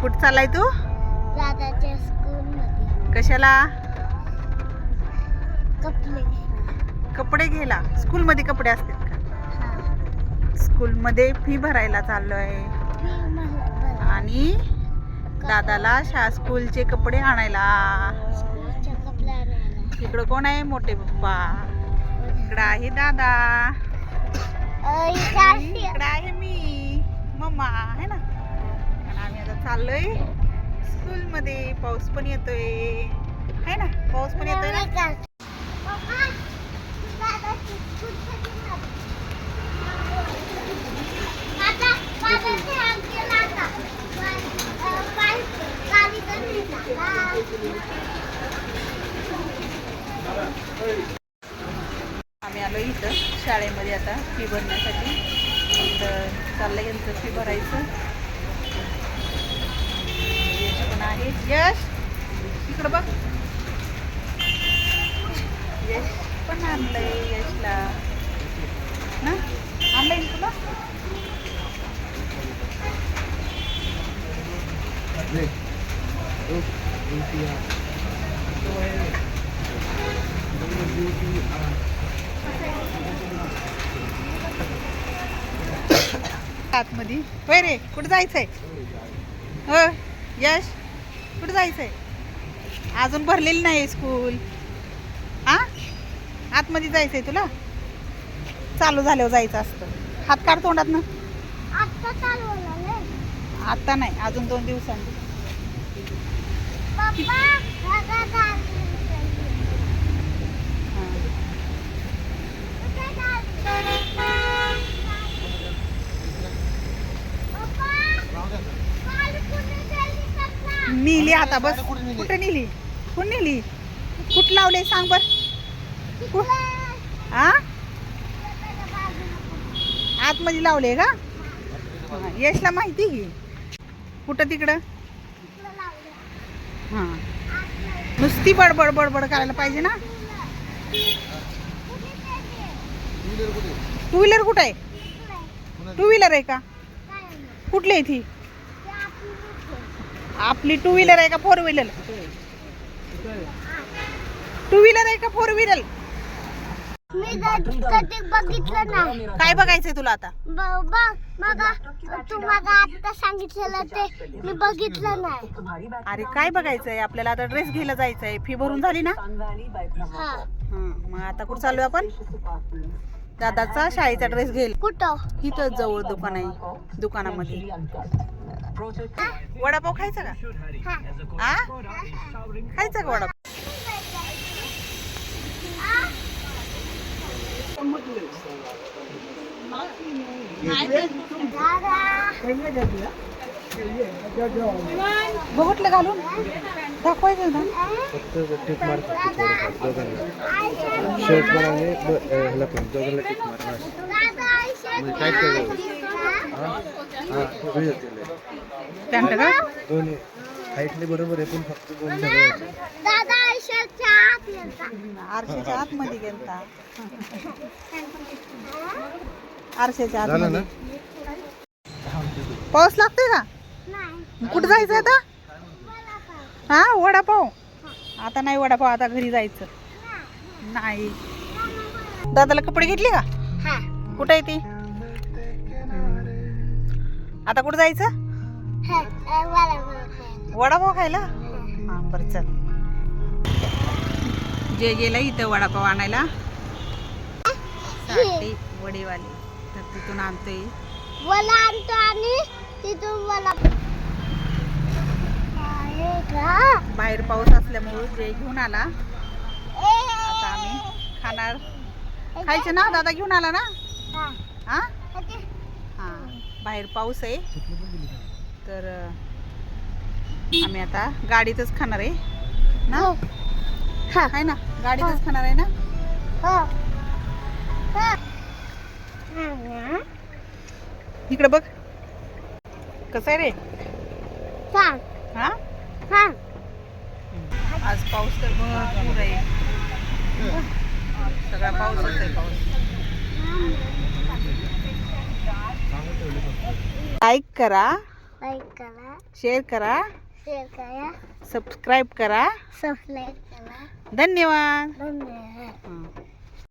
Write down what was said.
कुठं चाललाय तू? दादाच्या स्कूल मध्ये कशाला? कपडे कपडे घ्यायला. स्कूलमध्ये कपडे असतात का? हा. स्कूलमध्ये फी भरायला चाललोय. आणि दादाला शा स्कूलचे कपडे आणायला. इकडं कोण आहे? मोठे पप्पा. इकडं आहे दादा. इकडं आहे. मी. मम्मा आहे ना? आम्ही स्कूल मध्ये स्कूलमध्ये पाऊस पण येतोय. आहे ना पाऊस पण येतोय ना? आम्ही आलो इथं शाळेमध्ये आता फी भरण्यासाठी. तर चाललं यांचं फी भरायचं. आहे यश. इकडं बघ. यश पण आणलंय यशला. ना? आणलंय तुला? आतमध्ये. होय रे कुठं जायचंय? हो यश. कुठं जायचंय? अजून भरलेली नाही स्कूल हा आतमध्ये जायचंय तुला? चालू झाल्यावर जायचं असतं. हात काढ तोंडात ना. आता नाही अजून दोन दिवसांनी पप्पा, दादा गावी हा. कुठे गावी? पप्पा, काल कुठे गेली कपडा? नेली आता बस. कुठे नेली? कुठं नेली? कुठं लावले सांग बर? हा आतमध्ये लावले का? यशला माहिती की? कुठं तिकडं? हां. नुसती बडबड बडबड करायला पाहिजे ना? टू व्हीलर कुठं आहे? टू व्हीलर आहे का? कुठली आहे ती? आपली टू व्हीलर आहे का फोर व्हीलर टू व्हीलर आहे का फोर व्हीलर मी कधी कधी बघितलं नाही काय बघायचंय तुला आता? आता सांगितलेलं ते मी बघितलं नाही. अरे काय बघायचंय? आपल्याला आता ड्रेस घ्यायला जायचंय. फी भरून झाली ना? मग आता कुठं चालू आपण? दादाचा शाळेचा ड्रेस घेईल. कुठं? इथं जवळ दुकान आहे. दुकानामध्ये. वडापाव खायचा का? हा. खायचा का वडापाव? बघटलं घालून? दाखवायचं ना? फक्त टिक मार फक्त थोडंफार दोघांना. शर्ट पण आणि ब- अ, ह्याला पण दोघांना टिक मार बस म्हणजे काय केलं? हा? का? दोन्ही. बरोबर आहे पण फक्त दोन दादा आत. आरशाच्या आतमध्ये गेलता. आरशाच्या झालं ना? आतमध्ये. पाऊस लागतोय का? नाही. कुठं जायचं आता. हा वडापाव. आता नाही वडापाव आता घरी जायचं. नाही. दादाला कपडे घेतले का? हा. कुठं आहे ती? आता कुठं जायचं? वडापाव खायला. हा बरं चल. जे गेला इथं वडापाव आणायला. वडेवाले. तर तिथून आणतोय. वला आणतो आणि तिथून? बाहेर पाऊस असल्यामुळे जे घेऊन आला आता आम्ही खाणार खायचे ना दादा घेऊन आला ना हा. हा. हा बाहेर पाऊस आहे तर आम्ही आता गाडीतच खाणार आहे ना. आहे ना गाडीतच खाणार आहे ना हो. हो. हा. इकडे बघ कसं आहे रे. हा. आज पाऊस तर भरपूर आहे. सगळा पाऊसच आहे पाऊस. लाईक करा. लाईक करा. शेअर करा. शेअर करा. सबस्क्राईब करा. सबस्क्राईब करा. धन्यवाद. धन्यवाद.